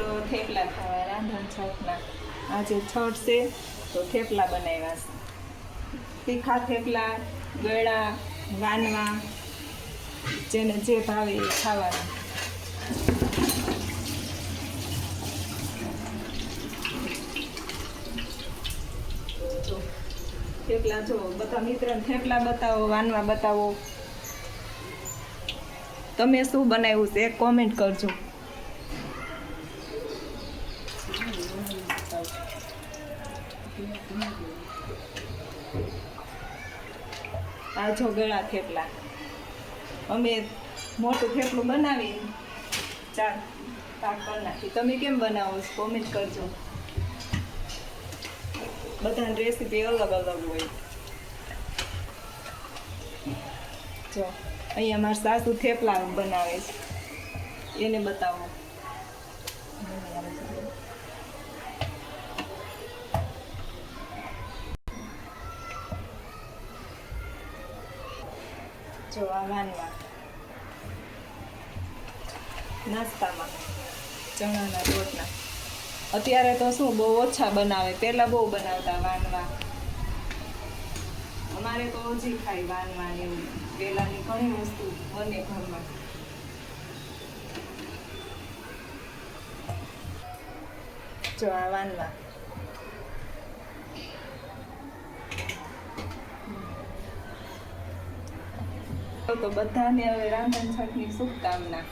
મિત્રો થેપલા ખાવા રાંધણ છઠના આજે છઠ છે, તો થેપલા બનાવ્યા છે. તીખા થેપલા, ગળા, વાનવા, જેને જે ભાવે એ ખાવાના. થેપલા જો બધા મિત્રને થેપલા બતાવો, વાનવા બતાવો. તમે શું બનાવ્યું છે? કોમેન્ટ કરજો. આ જો ગળા થેપલા. અમે મોટું થેપલું બનાવી, ચાર પાક કરી નાખી. તમે કેમ બનાવો કોમેન્ટ કરજો. બધાની રેસીપી અલગ અલગ હોય. જો, અહીંયા મારા સાસુ થેપલા બનાવે છે. એને બતાવો. જો વાનવા નાસ્તામાં. ચણાના રોટલા. અત્યારે તો શું, બહુ ઓછા બનાવે. પહેલાં બહુ બનાવતા વાનવા. અમારે તો ઓછી ખાય વાનવા ને એવું. પહેલાંની ઘણી વસ્તુ બને ઘરમાં. જો, આ વાનવા. તો બધાને હવે રાંધણ છઠની શુભકામના.